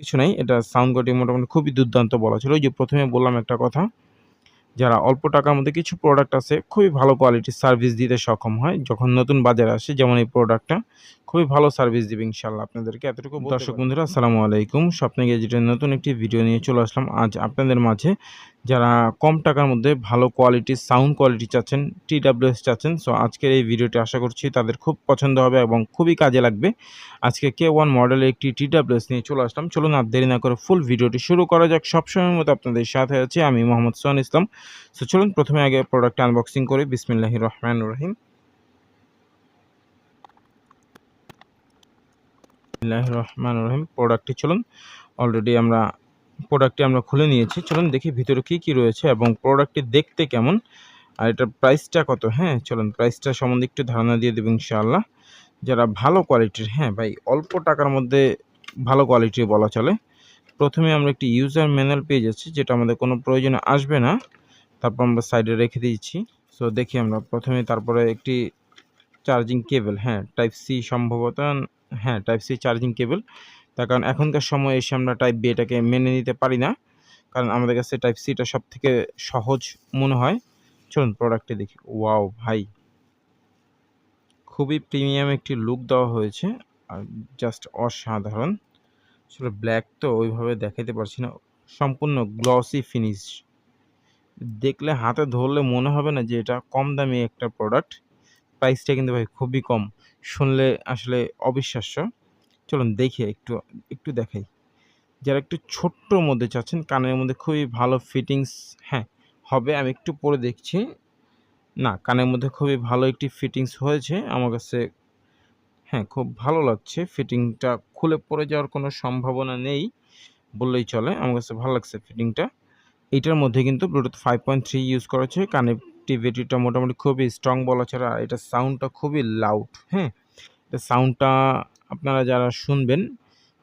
কিছু নাই। এটা সাউন্ড কোয়ালিটি মোটামুটি খুবই দুর্দান্ত বলা ছিল। যে প্রথমে বললাম একটা কথা, যারা অল্প টাকার মধ্যে কিছু প্রোডাক্ট আছে, খুবই ভালো কোয়ালিটির সার্ভিস দিতে সক্ষম হয়। যখন নতুন বাজারে আসে, যেমন এই প্রোডাক্টটা খুবই ভালো সার্ভিস দিবে ইনশাল্লাহ আপনাদেরকে। এতটুকু দর্শক বন্ধুরা আসসালামু আলাইকুম। স্বপ্নে গেজেটের নতুন একটি ভিডিও নিয়ে চলে আসলাম। আজ আপনাদের মাঝে যারা কম টাকার মধ্যে ভালো কোয়ালিটির সাউন্ড কোয়ালিটি চাচ্ছেন টি ডাব্লিউএস চাচ্ছেন সো আজকের এই ভিডিওটি আশা করছি তাদের খুব পছন্দ হবে এবং খুবই কাজে লাগবে। আজকে কে ওয়ান মডেলের একটি টি ডাব্লিউএস নিয়ে চলে আসলাম। চলুন আর দেরি না করে ফুল ভিডিওটি শুরু করা যাক। সবসময়ের মতো আপনাদের সাথে আছে আমি মোহাম্মদ সোহান ইসলাম। সো চলুন প্রথমে আগে প্রোডাক্ট আনবক্সিং করি। বিসমিল্লাহ রহমান রহিম। রহমান রহিম প্রোডাক্টটি চলুন অলরেডি আমরা প্রোডাক্টটি আমরা খুলে নিয়েছি। চলুন দেখি ভিতরে কি কি রয়েছে এবং প্রোডাক্টটি দেখতে কেমন আর এটার প্রাইসটা কত? হ্যাঁ চলুন প্রাইসটা সম্বন্ধে একটু ধারণা দিয়ে দেবো ইনশাআল্লাহ। যারা ভালো কোয়ালিটির হ্যাঁ ভাই, অল্প টাকার মধ্যে ভালো কোয়ালিটির বলা চলে। প্রথমে আমরা একটি ইউজার ম্যানুয়াল পেয়ে যাচ্ছি, যেটা আমাদের কোনো প্রয়োজনে আসবে না। তারপর আমরা সাইডে রেখে দিয়েছি সো দেখি আমরা প্রথমে তারপরে একটি চার্জিং কেবল হ্যাঁ টাইপ সি সম্ভবত হ্যাঁ টাইপ সি চার্জিং কেবল তার কারণ এখনকার সময় এসে আমরা টাইপ বি এটাকে মেনে নিতে পারি না। কারণ আমাদের কাছে টাইপ সিটা সব থেকে সহজ মনে হয়। চলুন প্রোডাক্টটি দেখি। ওয়াও ভাই। খুবই প্রিমিয়াম একটি লুক দেওয়া হয়েছে। আর জাস্ট অসাধারণ। আসলে ব্ল্যাক তো ওইভাবে দেখাতে পারছি না। সম্পূর্ণ গ্লসি ফিনিশ দেখলে হাতে ধরলে মনে হবে না যে এটা কম দামি একটা প্রোডাক্ট প্রাইসটা কিন্তু ভাই খুবই কম। শুনলে আসলে অবিশ্বাস্য। চলুন দেখি একটু একটু দেখাই। যারা একটু ছোট্টর মধ্যে চাচ্ছেন, কানের মধ্যে খুবই ভালো ফিটিংস হ্যাঁ হবে, আমি একটু পরে দেখছি। না, কানের মধ্যে খুবই ভালো একটি ফিটিংস হয়েছে, আমার কাছে হ্যাঁ খুব ভালো লাগছে। ফিটিংটা খুলে পড়ে যাওয়ার কোনো সম্ভাবনা নেই বললেই চলে, আমার কাছে ভালো লাগছে ফিটিংটা। এইটার মধ্যে কিন্তু Bluetooth five point three use করা হচ্ছে কানেক্টিভিটিটা মোটামুটি খুবই স্ট্রং বলা ছাড়া এটা সাউন্ডটা খুবই লাউড হ্যাঁ? এটা সাউন্ডটা আপনারা যারা শুনবেন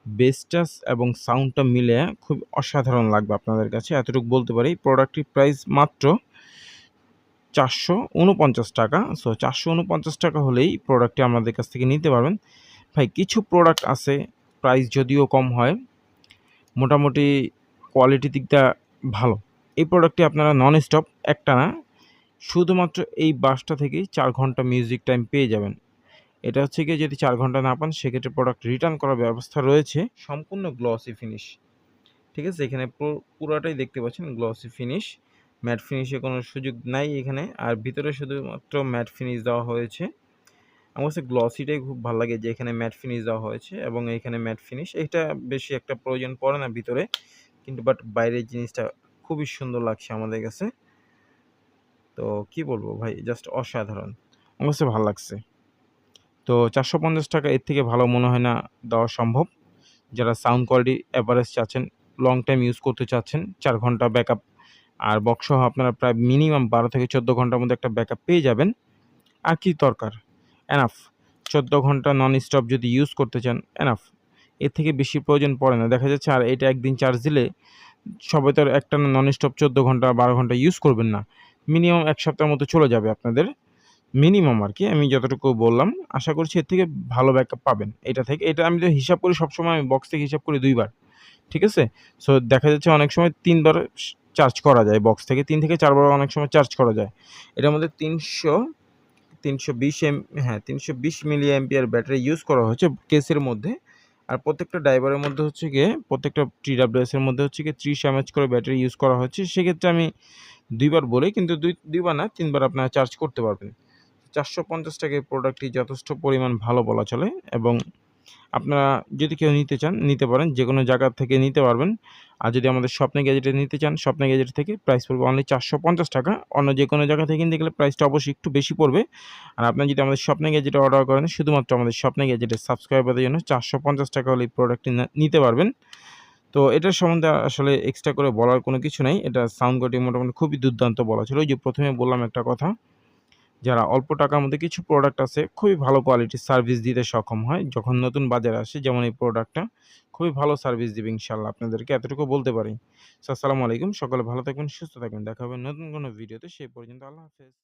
বেসটাস এবং সাউন্ডটা মিলে খুব অসাধারণ লাগবে আপনাদের কাছে। এতটুকু বলতে পারি প্রোডাক্টটির প্রাইস মাত্র চারশো উনপঞ্চাশ টাকা। সো চারশো উনপঞ্চাশ টাকা হলেই প্রোডাক্টটি আমাদের কাছ থেকে নিতে পারবেন। ভাই, কিছু প্রোডাক্ট আছে প্রাইস যদিও কম হয়, মোটামুটি কোয়ালিটি দিকটা ভালো। এই প্রোডাক্টটি আপনারা নন স্টপ একটা না শুধুমাত্র এই বাসটা থেকেই চার ঘণ্টা মিউজিক টাইম পেয়ে যাবেন। এটা হচ্ছে গিয়ে যদি চার ঘণ্টা না পান, সেক্ষেত্রে প্রোডাক্ট রিটার্ন করার ব্যবস্থা রয়েছে। সম্পূর্ণ গ্লসি ফিনিশ ঠিক আছে, এখানে পুরোটাই দেখতে পাচ্ছেন গ্লসি ফিনিশ ম্যাট ফিনিশে কোনো সুযোগ নাই এখানে। আর ভিতরে শুধুমাত্র ম্যাট ফিনিশ দেওয়া হয়েছে। আমার কাছে গ্লসিটাই খুব ভালো লাগে যে এখানে ম্যাট ফিনিশ দেওয়া হয়েছে এবং এখানে ম্যাট ফিনিশ এটা বেশি একটা প্রয়োজন পড়ে না ভিতরে। কিন্তু বাট বাইরের জিনিসটা খুবই সুন্দর লাগছে আমাদের কাছে। তো কি বলব ভাই? জাস্ট অসাধারণ। কাছে ভালো লাগছে। তো চারশো পঞ্চাশ টাকা এর থেকে ভালো মনে হয় না দেওয়া সম্ভব। যারা সাউন্ড কোয়ালিটি অ্যাভারেজ চাচ্ছেন লং টাইম ইউজ করতে চাচ্ছেন, চার ঘণ্টা ব্যাকআপ আর বক্সসহ আপনারা প্রায় মিনিমাম বারো থেকে চোদ্দ ঘণ্টার মধ্যে একটা ব্যাকআপ পেয়ে যাবেন। আর কি দরকার? এনাফ চোদ্দ ঘণ্টা নন স্টপ যদি ইউজ করতে চান এনাফ এর থেকে বেশি প্রয়োজন পড়ে না। দেখা যাচ্ছে আর এটা একদিন চার্জ দিলে সবাই তো একটা নন স্টপ চোদ্দ ঘণ্টা, বারো ঘণ্টা ইউজ করবেন না। মিনিমাম এক সপ্তাহের মতো চলে যাবে আপনাদের। মিনিমাম আর কি, আমি যতটুকু বললাম, আশা করছি এর থেকে ভালো ব্যাকআপ পাবেন। এটা থেকে, এটা আমি তো হিসাব করি, সবসময় আমি বক্স থেকে হিসাব করি দুইবার, ঠিক আছে? সো দেখা যাচ্ছে অনেক সময় তিনবার চার্জ করা যায় বক্স থেকে, তিন থেকে চারবার অনেক সময় চার্জ করা যায়। এটার মধ্যে তিনশো তিনশো বিশ এম হ্যাঁ তিনশো বিশ মিলি ব্যাটারি ইউজ করা হয়েছে কেসের মধ্যে। আর প্রত্যেকটা ড্রাইভারের মধ্যে হচ্ছে গিয়ে, প্রত্যেকটা টি ডাব্লিউএসের মধ্যে হচ্ছে গিয়ে ত্রিশ এমএচ করে ব্যাটারি ইউজ করা হচ্ছে। সেক্ষেত্রে আমি দুইবার বলি, কিন্তু দুই, দুইবার না, তিনবার আপনারা চার্জ করতে পারবেন। চারশো পঞ্চাশ টাকায় প্রোডাক্টটি যথেষ্ট পরিমাণ ভালো বলা চলে এবং আপনারা যদি কেউ নিতে চান, নিতে পারেন যে কোনো জায়গা থেকে নিতে পারবেন। আর যদি আমাদের স্বপ্নে গ্যাজেটে নিতে চান, স্বপ্নে গ্যাজেট থেকে প্রাইস পড়বে অনলি চারশো পঞ্চাশ টাকা। অন্য যে কোনো জায়গা থেকে কিনতে গেলে প্রাইসটা অবশ্যই একটু বেশি পড়বে। আর আপনার যদি আমাদের স্বপ্নে গ্যাজেটে অর্ডার করেন, শুধুমাত্র আমাদের স্বপ্নে গ্যাজেটের সাবস্ক্রাইবারদের জন্য চারশো পঞ্চাশ টাকা হলে এই প্রোডাক্টটি নিতে পারবেন। তো এটার সম্বন্ধে আসলে এক্সট্রা করে বলার কোনো কিছু নেই। এটা সাউন্ড কোয়ালিটি মোটামুটি খুবই দুর্দান্ত বলা ছিল। ওই যে প্রথমে বললাম একটা কথা যারা অল্প টাকার মধ্যে কিছু প্রোডাক্ট আছে, খুবই ভালো কোয়ালিটির সার্ভিস দিতে সক্ষম হয়। যখন নতুন বাজারে আসে, যেমন এই প্রোডাক্টটা খুবই ভালো সার্ভিস দিবে ইনশাল্লাহ আপনাদেরকে, এতটুকু বলতে পারি। আসসালামু আলাইকুম, সকলে ভালো থাকবেন, সুস্থ থাকবেন, দেখা হবে নতুন কোনো ভিডিওতে সেই পর্যন্ত আল্লাহ হাফেজ।